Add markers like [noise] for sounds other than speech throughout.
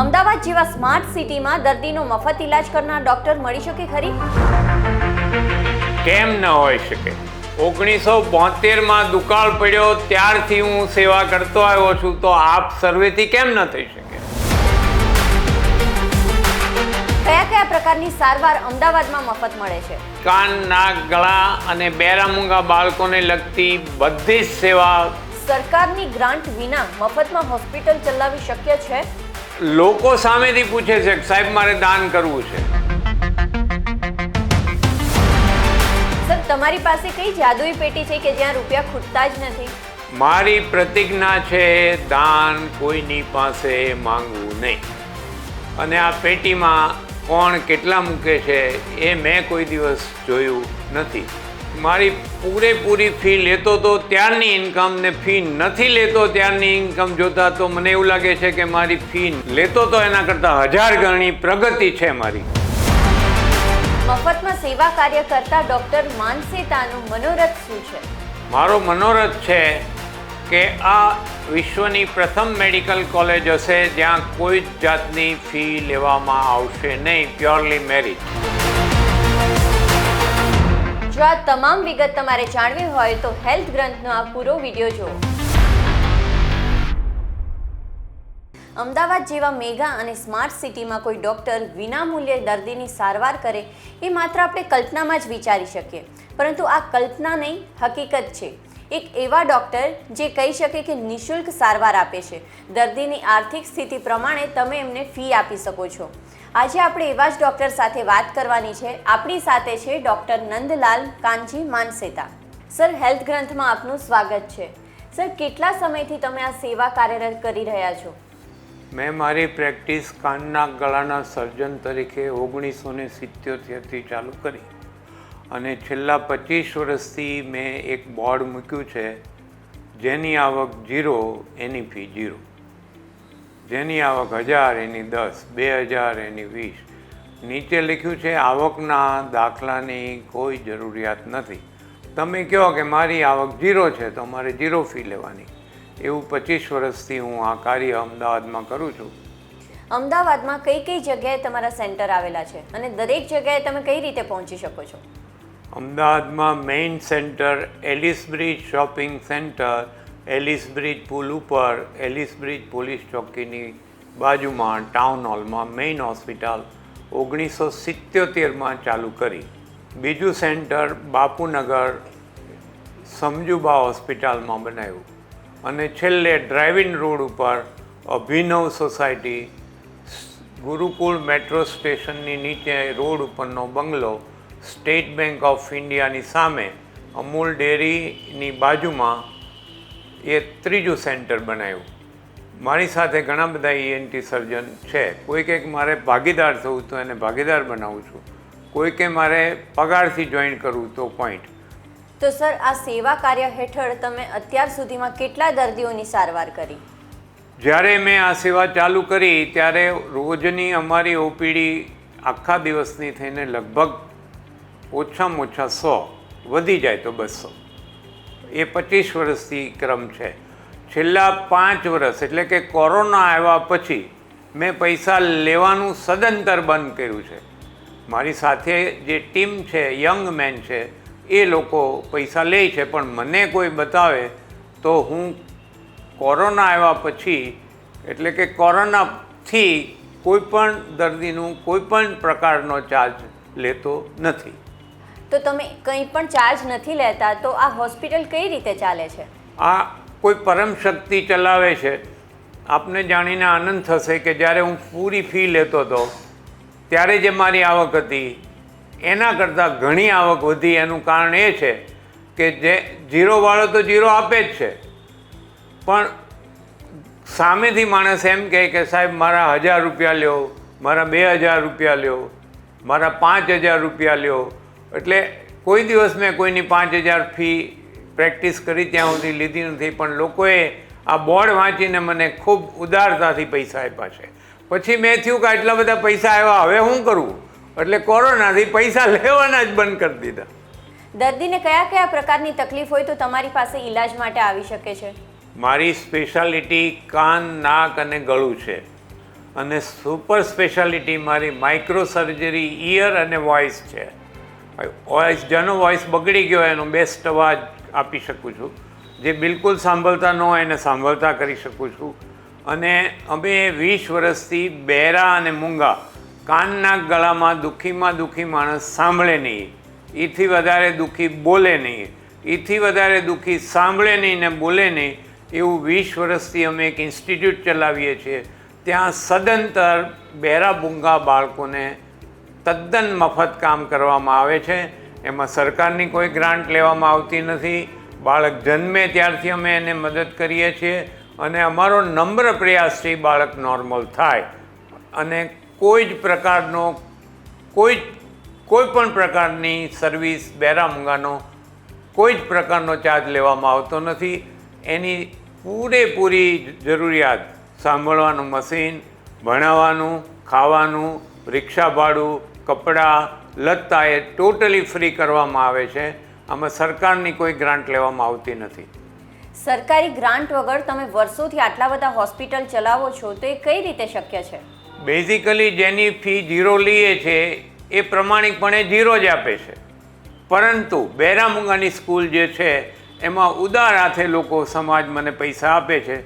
અમદાવાદ જેવા સ્માર્ટ સિટીમાં દર્દીનો મફત ઇલાજ કરનાર ડોક્ટર મળી શકે ખરી? કેમ ન હોઈ શકે? ઓગણીસો બોતેરમાં દુકાળ પડ્યો ત્યારથી હું સેવા કરતો આવ્યો છું તો આપ સર્વેથી કેમ ન થઈ શકે? કયા કયા પ્રકારની સારવાર અમદાવાદમાં મફત મળે છે? કાન નાક ગળા અને બેરામૂંગા બાળકોને લગતી બધી જ સેવા સરકારની ગ્રાન્ટ વિના મફતમાં હોસ્પિટલ ચલાવવી શક્ય છે? લોકો સામેથી પૂછે છે કે સાહેબ મારે દાન કરવું છે. સર તમારી પાસે કઈ જાદુઈ પેટી છે કે જ્યાં રૂપિયા ખૂટતા જ નથી? મારી પ્રતિજ્ઞા છે દાન કોઈની પાસે માંગવું નહીં. અને આ પેટીમાં કોણ કેટલા મૂકે છે એ મેં કોઈ દિવસ જોયું નથી. મારી પૂરેપૂરી ફી લેતો તો ત્યારની ઇન્કમ ને ફી નથી લેતો ત્યારની ઇન્કમ જોતા તો મને એવું લાગે છે કે મારી ફી લેતો તો એના કરતાં હજાર ગણી પ્રગતિ છે મારી. મફતમાં સેવા કાર્ય કરતા ડોક્ટર માનસેતાનું મનોરથ શું છે? મારો મનોરથ છે કે આ વિશ્વની પ્રથમ મેડિકલ કોલેજ હશે જ્યાં કોઈ જ જાતની ફી લેવામાં આવશે નહીં પ્યોરલી મેરિટ જો આ તમામ વિગત તમારે જાણવી હોય તો હેલ્થ ગ્રંથનો આ પૂરો વીડિયો જુઓ. અમદાવાદ જેવા મેગા અને સ્માર્ટ સિટીમાં કોઈ ડૉક્ટર વિનામૂલ્યે દર્દીની સારવાર કરે એ માત્ર આપણે કલ્પનામાં જ વિચારી શકીએ. પરંતુ આ કલ્પના નહીં, હકીકત છે. એક એવા ડૉક્ટર જે કહી શકે કે નિઃશુલ્ક સારવાર આપે છે. દર્દીની આર્થિક સ્થિતિ પ્રમાણે તમે એમને ફી આપી શકો છો. આજે આપણે એવા જ ડૉક્ટર સાથે વાત કરવાની છે. આપણી સાથે છે doctor Nandlal Kanji Manseta. Sir, health ગ્રંથમાં આપનું સ્વાગત છે. સર, કેટલા સમયથી તમે આ સેવા કાર્યરત કરી રહ્યા છો? મેં મારી પ્રેક્ટિસ કાનના ગળાના સર્જન તરીકે ઓગણીસો ને સિત્યોતેરથી ચાલુ કરી. અને છેલ્લા પચીસ વર્ષથી મેં એક બોર્ડ મૂક્યું છે, જેની આવક જીરો એની ફી જીરો જેની આવક હજાર, એની દસ, બે હજાર, એની વીસ. નીચે લખ્યું છે, આવકના દાખલાની કોઈ જરૂરિયાત નથી. તમે કહો કે મારી આવક જીરો છે, તો મારે જીરો ફી લેવાની. એવું પચીસ વર્ષથી હું આ કાર્ય અમદાવાદમાં કરું છું. અમદાવાદમાં કઈ કઈ જગ્યાએ તમારા સેન્ટર આવેલા છે? અને દરેક જગ્યાએ તમે કઈ રીતે પહોંચી શકો છો? અમદાવાદમાં main centre Ellis bridge shopping centre Ellis bridge પુલ ઉપર એલિસ બ્રિજ પોલીસ ચોકીની બાજુમાં ટાઉન હોલમાં મેઇન હોસ્પિટલ ઓગણીસો સિત્યોતેરમાં ચાલુ કરી. બીજું સેન્ટર બાપુનગર સમજુબા હોસ્પિટલમાં બનાવ્યું. અને છેલ્લે ડ્રાઇવિંગ રોડ ઉપર અભિનવ સોસાયટી, ગુરુકુળ મેટ્રો સ્ટેશનની નીચે રોડ ઉપરનો બંગલો સ્ટેટ બેંક ઓફ ઇન્ડિયાની સામે અમૂલ ડેરીની બાજુમાં એ ત્રીજું સેન્ટર બનાવ્યું. મારી સાથે ઘણા બધા ઈએનટી સર્જન છે. કોઈ કંઈક મારે ભાગીદાર થવું તો એને ભાગીદાર બનાવું છું. કોઈ કે મારે પગારથી જોઈન કરવું તો પોઈન્ટ તો સર આ સેવા કાર્ય હેઠળ તમે અત્યાર સુધીમાં કેટલા દર્દીઓની સારવાર કરી? જ્યારે મેં આ સેવા ચાલુ કરી ત્યારે રોજની અમારી ઓપીડી આખા દિવસની થઈને લગભગ ઓછામાં ઓછા સો, વધી જાય તો બસો. એ પચીસ વર્ષથી ક્રમ છે. છેલ્લા પાંચ વર્ષ, એટલે કે કોરોના આવ્યા પછી, મેં પૈસા લેવાનું સદંતર બંધ કર્યું છે. મારી સાથે જે ટીમ છે, યંગ મેન છે, એ લોકો પૈસા લે છે, પણ મને કોઈ બતાવે તો હું કોરોના આવ્યા પછી, એટલે કે કોરોનાથી કોઈ પણ દર્દીનું કોઈ પણ પ્રકારનો ચાર્જ લેતો નથી. તો તમે કંઈ પણ ચાર્જ નથી લેતા, તો આ હોસ્પિટલ કઈ રીતે ચાલે છે? આ કોઈ પરમ શક્તિ ચલાવે છે. આપને જાણીને આનંદ થશે કે જ્યારે હું પૂરી ફી લેતો હતો, ત્યારે જે મારી આવક હતી, એના કરતાં ઘણી આવક વધી. એનું કારણ એ છે કે જે જીરોવાળો તો જીરો આપે જ છે. પણ સામેથી માણસ એમ કહે કે સાહેબ, મારા હજાર રૂપિયા લ્યો, મારા બે હજાર રૂપિયા લ્યો, મારા પાંચ હજાર રૂપિયા લ્યો એટલે કોઈ દિવસ મેં કોઈની પાંચ હજાર ફી પ્રેક્ટિસ કરી ત્યાં સુધી લીધી નથી પણ લોકોએ આ બોર્ડ વાંચીને મને ખૂબ ઉદારતાથી પૈસા આપ્યા છે. પછી મેં થયું કે આટલા બધા પૈસા આવ્યા હવે શું કરવું એટલે કોરોનાથી પૈસા [laughs] લેવાના જ બંધ કરી દીધા. દર્દીને કયા કયા પ્રકારની તકલીફ હોય તો તમારી પાસે ઈલાજ માટે આવી શકે છે? મારી સ્પેશિયાલિટી કાન નાક અને ગળું છે. અને સુપર સ્પેશિયાલિટી મારી માઇક્રો સર્જરી ઇયર અને વોઇસ છે. વોઇસ જેનો વોઇસ બગડી ગયો એનો બેસ્ટ અવાજ આપી શકું છું. જે બિલકુલ સાંભળતા ન હોય એને સાંભળતા કરી શકું છું. અને અમે વીસ વર્ષથી બહેરા અને મૂંગા કાનના ગળામાં દુઃખીમાં દુઃખી માણસ સાંભળે નહીં. એથી વધારે દુઃખી બોલે નહીં. એથી વધારે દુઃખી સાંભળે નહીં ને બોલે નહીં એવું વીસ વર્ષથી અમે એક ઇન્સ્ટિટ્યૂટ ચલાવીએ છીએ. ત્યાં સદંતર બહેરા ભૂંગા બાળકોને તદ્દન મફત કામ કરવામાં આવે છે. એમાં સરકારની કોઈ ગ્રાન્ટ લેવામાં આવતી નથી. બાળક જન્મે ત્યારથી અમે એને મદદ કરીએ છીએ અને અમારો નમ્ર પ્રયાસ છે બાળક નોર્મલ થાય. અને કોઈ જ પ્રકારનો, કોઈ કોઈ પણ પ્રકારની સર્વિસ બેરામુંગાનો, કોઈ જ પ્રકારનો ચાર્જ લેવામાં આવતો નથી. એની પૂરેપૂરી જરૂરિયાત સાંભળવાનું મશીન, ભણાવવાનું, ખાવાનું, રિક્ષા ભાડું કપડાં લત્તા એ ટોટલી ફ્રી કરવામાં આવે છે. આમાં સરકારની કોઈ ગ્રાન્ટ લેવામાં આવતી નથી. સરકારી ગ્રાન્ટ વગર તમે વર્ષોથી આટલા બધા હોસ્પિટલ ચલાવો છો તો એ કઈ રીતે શક્ય છે? બેઝિકલી જેની ફી ઝીરો લઈએ છે એ પ્રમાણિકપણે ઝીરો જ આપે છે. પરંતુ બેરામુંગાની સ્કૂલ જે છે એમાં ઉદાર હાથે લોકો સમાજ મને પૈસા આપે છે.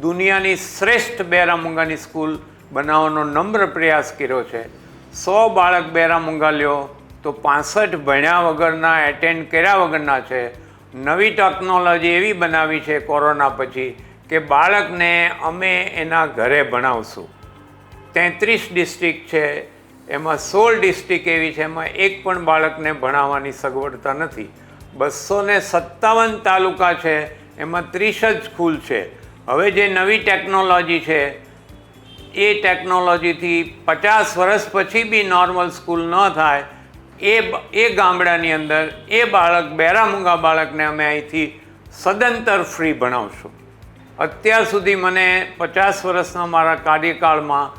દુનિયાની શ્રેષ્ઠ બેરામુંગાની સ્કૂલ બનાવવાનો નમ્ર પ્રયાસ કર્યો છે. સો બાળક બેરા મંગાલ્યો તો પાસઠ ભણ્યા વગરના એટેન્ડ કર્યા વગરના છે. નવી ટેકનોલોજી એવી બનાવી છે કોરોના પછી કે બાળકને અમે એના ઘરે ભણાવશું. તેત્રીસ ડિસ્ટ્રિક્ટ છે, એમાં સોળ ડિસ્ટ્રિક્ટ એવી છે, એમાં એક પણ બાળકને ભણાવવાની સગવડતા નથી. બસો ને સત્તાવન તાલુકા છે, એમાં ત્રીસ જ સ્કૂલ છે. હવે જે નવી ટેકનોલોજી છે એ ટેકનોલોજીથી પચાસ વર્ષ પછી બી નોર્મલ સ્કૂલ ન થાય, એ એ ગામડાની અંદર એ બાળક, બેરામુંગા બાળકને અમે અહીંથી સદંતર ફ્રી ભણાવશું. અત્યાર સુધી મને પચાસ વર્ષના મારા કાર્યકાળમાં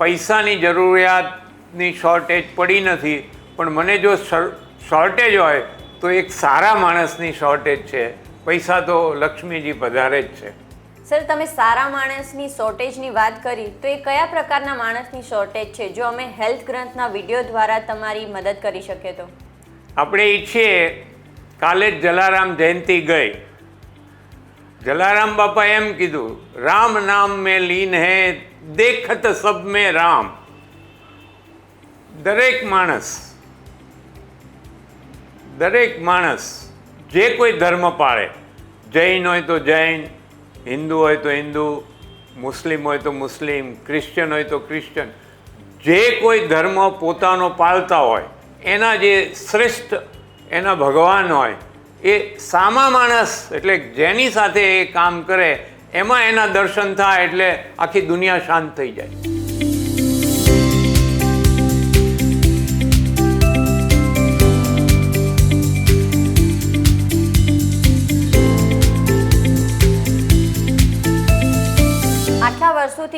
પૈસાની જરૂરિયાતની શોર્ટેજ પડી નથી, પણ મને જો શોર્ટેજ હોય તો એક સારા માણસની શોર્ટેજ છે. પૈસા તો લક્ષ્મીજી પધારે જ છે. સર, તમે સારા માણસની શોર્ટેજની વાત કરી, તો એ કયા પ્રકારના માણસની શોર્ટેજ છે? જો અમે હેલ્થ ગ્રંથના વીડિયો દ્વારા તમારી મદદ કરી શકીએ તો. આપણે ઈચ્છીએ, કાલે જ જલારામ જયંતિ ગઈ. જલારામ બાપા એમ કીધું, રામ નામ મેં લીન હે, દેખત સબ મેં રામ. દરેક માણસ દરેક માણસ જે કોઈ ધર્મ પાળે, જૈન હોય તો જૈન હિન્દુ હોય તો હિન્દુ, મુસ્લિમ હોય તો મુસ્લિમ, ક્રિશ્ચન હોય તો ક્રિશ્ચન, જે કોઈ ધર્મ પોતાનો પાળતા હોય, એના જે શ્રેષ્ઠ, એના ભગવાન હોય, એ સામા માણસ એટલે જેની સાથે એ કામ કરે, એમાં એના દર્શન થાય એટલે આખી દુનિયા શાંત થઈ જાય.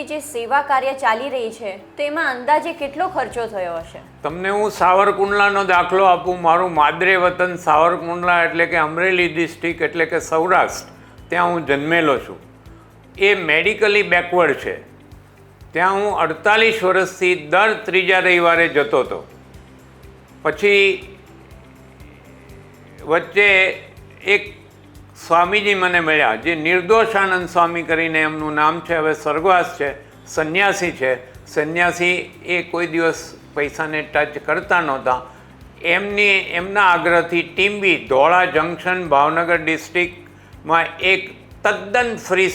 વર્ષોથી જે સેવા કાર્ય ચાલી રહી છે, તો એમાં અંદાજે કેટલો ખર્ચો થયો હશે? તમને હું સાવરકુંડલાનો દાખલો આપું. મારું માદરે વતન સાવરકુંડલા એટલે કે અમરેલી ડિસ્ટ્રિક્ટ એટલે કે સૌરાષ્ટ્ર, ત્યાં હું જન્મેલો છું. એ મેડિકલી બેકવર્ડ છે. ત્યાં હું અડતાલીસ વર્ષથી દર ત્રીજા રવિવારે જતો હતો. પછી વચ્ચે એક સ્વામીજી મને મળ્યા. જે નિર્દોષાનંદ સ્વામી કરીને એમનું નામ છે, હવે સ્વર્ગવાસ છે, સંન્યાસી છે. સંન્યાસી એ કોઈ દિવસ પૈસાને ટચ કરતા નહોતા. એમની, એમના આગ્રહથી ટીમ્બી ધોળા જંકશન ભાવનગર ડિસ્ટ્રિક્ટમાં એક તદ્દન ફ્રી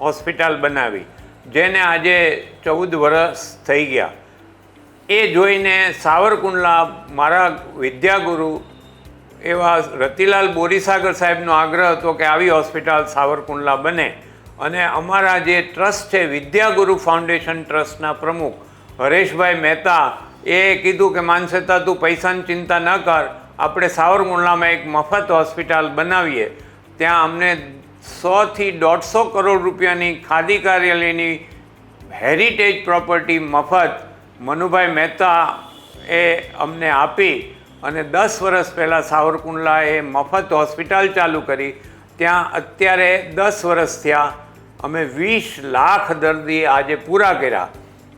હોસ્પિટલ બનાવી, જેને આજે ચૌદ વર્ષ થઈ ગયા. એ જોઈને સાવરકુંડલા મારા વિદ્યાગુરુ એવા રતિલાલ બોરીસાગર સાહેબનો આગ્રહ હતો કે આવી હોસ્પિટલ સાવરકુંડલા બને. અને અમારા જે ટ્રસ્ટ છે, વિદ્યાગુરુ ફાઉન્ડેશન ટ્રસ્ટના પ્રમુખ હરેશભાઈ મહેતા, એ કીધું કે માનસેતા, તું પૈસાની ચિંતા ન કર, આપણે સાવરકુંડલામાં એક મફત હોસ્પિટલ બનાવીએ. ત્યાં અમને સોથી દોઢસો કરોડ રૂપિયાની ખાદી કાર્યાલયની હેરિટેજ પ્રોપર્ટી મફત મનુભાઈ મહેતા એ અમને આપી. અને દસ વર્ષ પહેલાં સાવરકુંડલાએ મફત હોસ્પિટલ ચાલુ કરી. ત્યાં અત્યારે દસ વર્ષ થયા. અમે વીસ લાખ દર્દી આજે પૂરા કર્યા.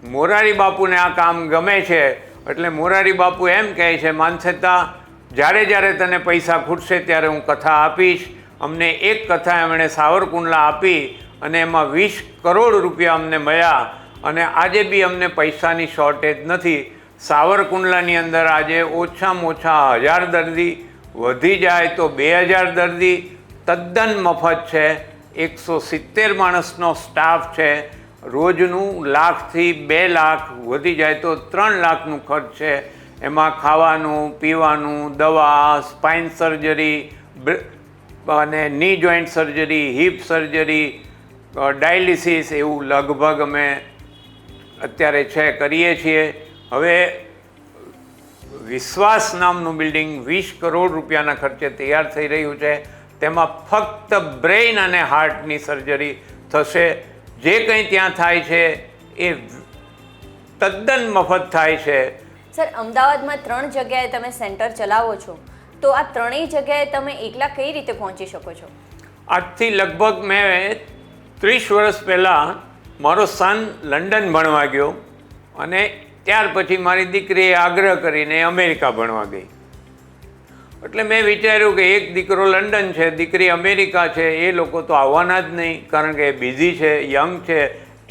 મોરારી બાપુને આ કામ ગમે છે, એટલે મોરારી બાપુ એમ કહે છે માનસેતા જ્યારે જ્યારે તને પૈસા ખૂટશે ત્યારે હું કથા આપીશ. અમને એક કથા એમણે સાવરકુંડલા આપી અને એમાં વીસ કરોડ રૂપિયા અમને મળ્યા. અને આજે બી અમને પૈસાની શોર્ટેજ નથી. સાવરકુંડલાની અંદર આજે ઓછામાં ઓછા હજાર દર્દી વધી જાય તો બે હજાર દર્દી તદ્દન મફત છે. એકસો સિત્તેર માણસનો સ્ટાફ છે. રોજનું લાખથી બે લાખ વધી જાય તો ત્રણ લાખનું ખર્ચ છે. એમાં ખાવાનું, પીવાનું, દવા, સ્પાઇન સર્જરી અને ની joint surgery, hip surgery dialysis એવું લગભગ અમે અત્યારે છે, કરીએ છીએ. હવે વિશ્વાસ નામનું બિલ્ડિંગ વીસ કરોડ રૂપિયાના ખર્ચે તૈયાર થઈ રહ્યું છે. તેમાં ફક્ત બ્રેઇન અને હાર્ટની સર્જરી થશે. જે કંઈ ત્યાં થાય છે એ તદ્દન મફત થાય છે. સર અમદાવાદમાં ત્રણ જગ્યાએ તમે સેન્ટર ચલાવો છો. તો આ ત્રણેય જગ્યાએ તમે એકલા કઈ રીતે પહોંચી શકો છો? આજથી લગભગ મેં ત્રીસ વર્ષ પહેલાં મારો સન લંડન ભણવા ગયો. અને ત્યાર પછી મારી દીકરીએ આગ્રહ કરીને અમેરિકા ભણવા ગઈ. એટલે મેં વિચાર્યું કે એક દીકરો લંડન છે, દીકરી અમેરિકા છે, એ લોકો તો આવવાના જ નહીં, કારણ કે બિઝી છે, યંગ છે.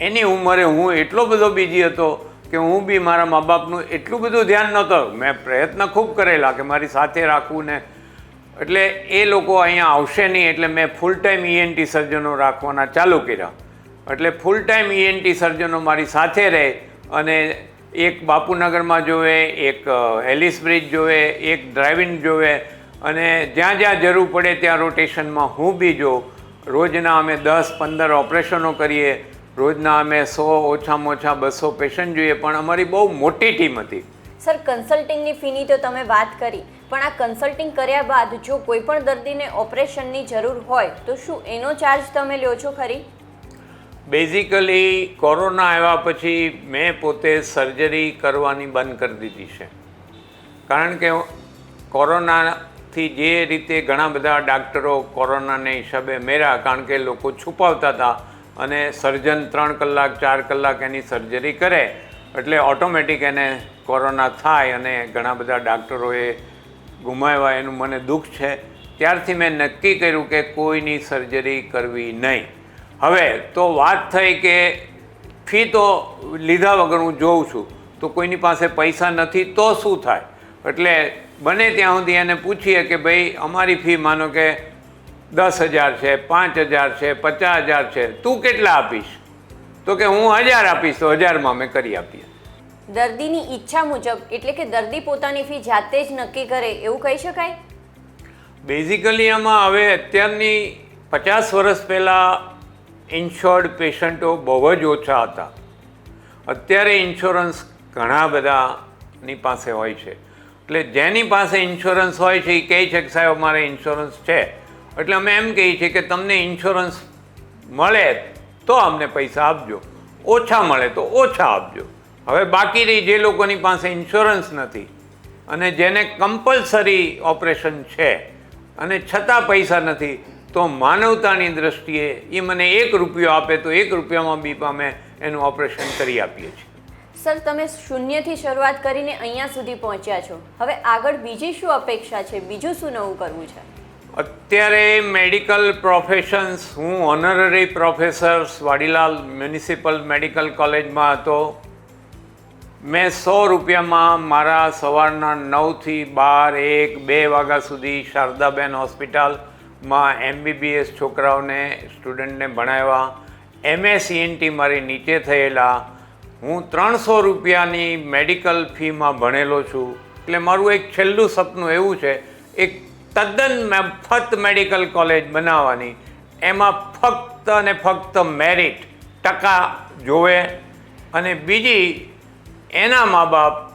એની ઉંમરે હું એટલો બધો બિઝી હતો કે હું બી મારા મા બાપનું એટલું બધું ધ્યાન નહોતો. મેં પ્રયત્ન ખૂબ કરેલા કે મારી સાથે રાખવું ને. એટલે એ લોકો અહીંયા આવશે નહીં, એટલે મેં ફૂલ ટાઈમ ઈએનટી સર્જનો રાખવાના ચાલુ કર્યા. એટલે ફૂલ ટાઈમ ઈએનટી સર્જનો મારી સાથે રહે અને એક બાપુનગરમાં જોવે, એક હેલિસ બ્રિજ જોવે, એક ડ્રાઇવિંગ જોવે અને જ્યાં જ્યાં જરૂર પડે ત્યાં રોટેશનમાં હું બી જો, રોજના અમે દસ પંદર ઓપરેશનો કરીએ, રોજના અમે સો ઓછામાં ઓછા બસો પેશન્ટ જોઈએ, પણ અમારી બહુ મોટી ટીમ હતી. સર કન્સલ્ટિંગની ફીની તો તમે વાત કરી, પણ આ કન્સલ્ટિંગ કર્યા બાદ જો કોઈ પણ દર્દીને ઓપરેશનની જરૂર હોય, તો શું એનો ચાર્જ તમે લ્યો છો ખરી? બેઝિકલી કોરોના આવ્યા પછી મેં પોતે સર્જરી કરવાની બંધ કરી દીધી છે. કારણ કે કોરોનાથી જે રીતે ઘણા બધા ડાક્ટરો કોરોનાને હિસાબે મેર્યા કારણ કે લોકો છુપાવતા હતા અને સર્જન ત્રણ કલાક, ચાર કલાક એની સર્જરી કરે, એટલે ઓટોમેટિક એને કોરોના થાય અને ઘણા બધા ડાક્ટરોએ ગુમાવ્યા. એનું મને દુઃખ છે. ત્યારથી મેં નક્કી કર્યું કે કોઈની સર્જરી કરવી નહીં. હવે તો વાત થઈ કે ફી તો લીધા વગર હું જોઉં છું તો કોઈની પાસે પૈસા નથી તો શું થાય? એટલે બને ત્યાં સુધી એને પૂછીએ કે ભાઈ અમારી ફી માનો કે દસ હજાર છે પાંચ હજાર છે પચાસ હજાર છે તું કેટલા આપીશ? તો કે હું હજાર આપીશ તો હજારમાં અમે કરી આપીએ. દર્દીની ઈચ્છા મુજબ એટલે કે દર્દી પોતાની ફી જાતે જ નક્કી કરે એવું કહી શકાય? બેઝિકલી આમાં હવે અત્યારની પચાસ વર્ષ પહેલાં ઇન્શ્યોર્ડ પેશન્ટો બહુ જ ઓછા હતા. અત્યારે ઇન્સ્યોરન્સ ઘણા બધાની પાસે હોય છે. એટલે જેની પાસે ઇન્સ્યોરન્સ હોય છે એ કહે છે કે સાહેબ, અમારે ઇન્સ્યોરન્સ છે. એટલે અમે એમ કહીએ છીએ કે તમને ઇન્સ્યોરન્સ મળે તો અમને પૈસા આપજો. ઓછા મળે તો ઓછા આપજો. હવે બાકી રહી જે લોકોની પાસે ઇન્સ્યોરન્સ નથી અને જેને કમ્પલસરી ઓપરેશન છે અને છતાં પૈસા નથી તો માનવતાની દ્રષ્ટિએ એ મને એક રૂપિયો આપે તો એક રૂપિયામાં બી અમે એનું ઓપરેશન કરી આપીએ છીએ. સર તમે શૂન્યથી શરૂઆત કરીને અહીંયા સુધી પહોંચ્યા છો. હવે આગળ બીજી શું અપેક્ષા છે? બીજું શું નવું કરવું છે? અત્યારે મેડિકલ પ્રોફેશન્સ હું honorary professor Vadilal municipal medical કોલેજમાં હતો. મેં સો રૂપિયામાં મારા સવારના નવથી બાર એક બે વાગ્યા સુધી શારદાબેન હોસ્પિટલમાં એમબીબીએસ છોકરાઓને સ્ટુડન્ટને ભણાવ્યા. એમએસ ઈએનટી મારી નીચે થયેલા. હું ત્રણસો રૂપિયાની મેડિકલ ફીમાં ભણેલો છું. એટલે મારું એક છેલ્લું સપનું એવું છે, એક તદ્દન મફત મેડિકલ કોલેજ બનાવવાની. એમાં ફક્ત અને ફક્ત મેરિટ ટકા જોવે. અને બીજી, એના મા બાપ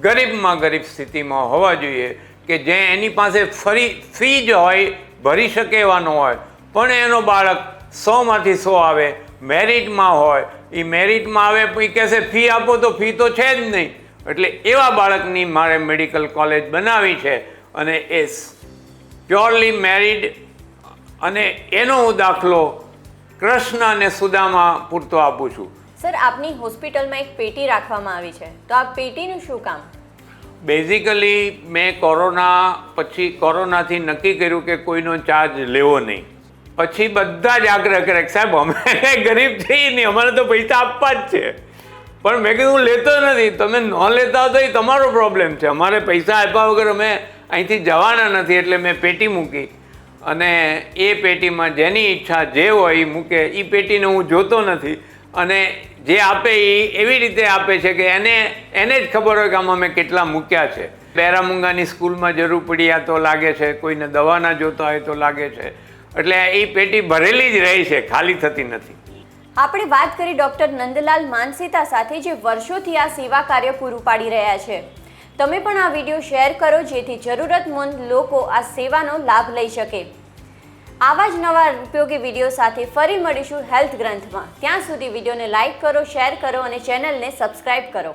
ગરીબમાં ગરીબ સ્થિતિમાં હોવા જોઈએ કે જે એની પાસે ફરી ફી જ હોય ભરી શકે એવાનો હોય. પણ એનો બાળક સોમાંથી સો આવે, મેરિટમાં હોય એ મેરિટમાં આવે પછી કહેશે, ફી આપો તો ફી તો છે જ નહીં. એટલે એવા બાળકની મારે મેડિકલ કોલેજ બનાવી છે અને એ પ્યોરલી મેરિડ અને એનો હું દાખલો કૃષ્ણ અને સુદામા પૂરતો આપું છું. સર, આપની હોસ્પિટલમાં એક પેટી રાખવામાં આવી છે. તો આ પેટીનું શું કામ? બેઝિકલી મેં કોરોના પછી કોરોનાથી નક્કી કર્યું કે કોઈનો ચાર્જ લેવો નહીં. પછી બધા જ આગ્રહ કરે સાહેબ, અમે ગરીબ છીએ નહીં, અમારે તો પૈસા આપવા જ છે. પણ મેં કીધું, હું લેતો નથી. તમે ન લેતા તો એ તમારો પ્રોબ્લેમ છે. અમારે પૈસા આપ્યા વગર અમે અહીંથી જવાના નથી, એટલે મેં પેટી મૂકી. અને એ પેટીમાં જેની ઈચ્છા જે હોય એ મૂકે. એ પેટીને હું જોતો નથી. અને જે આપે એ એવી રીતે આપે છે કે એને એને જ ખબર હોય કે આમાં મેં કેટલા મૂક્યા છે. પેરામુંગાની સ્કૂલમાં જરૂર પડી આ તો લાગે છે, કોઈને દવાના જોતા હોય તો લાગે છે. એટલે એ પેટી ભરેલી જ રહી છે, ખાલી થતી નથી. આપણે વાત કરી ડોક્ટર નંદલાલ માનસીતા સાથે, જે વર્ષોથી આ સેવા કાર્ય પૂરું પાડી રહ્યા છે. તમે પણ આ વીડિયો શેર કરો, જેથી જરૂરતમંદ લોકો આ સેવાનો લાભ લઈ શકે. આવા જ નવા ઉપયોગી વીડિયો સાથે ફરી મળીશું હેલ્થ ગ્રંથમાં. ત્યાં સુધી વિડીયોને લાઇક કરો, શેર કરો અને ચેનલને સબસ્ક્રાઇબ કરો.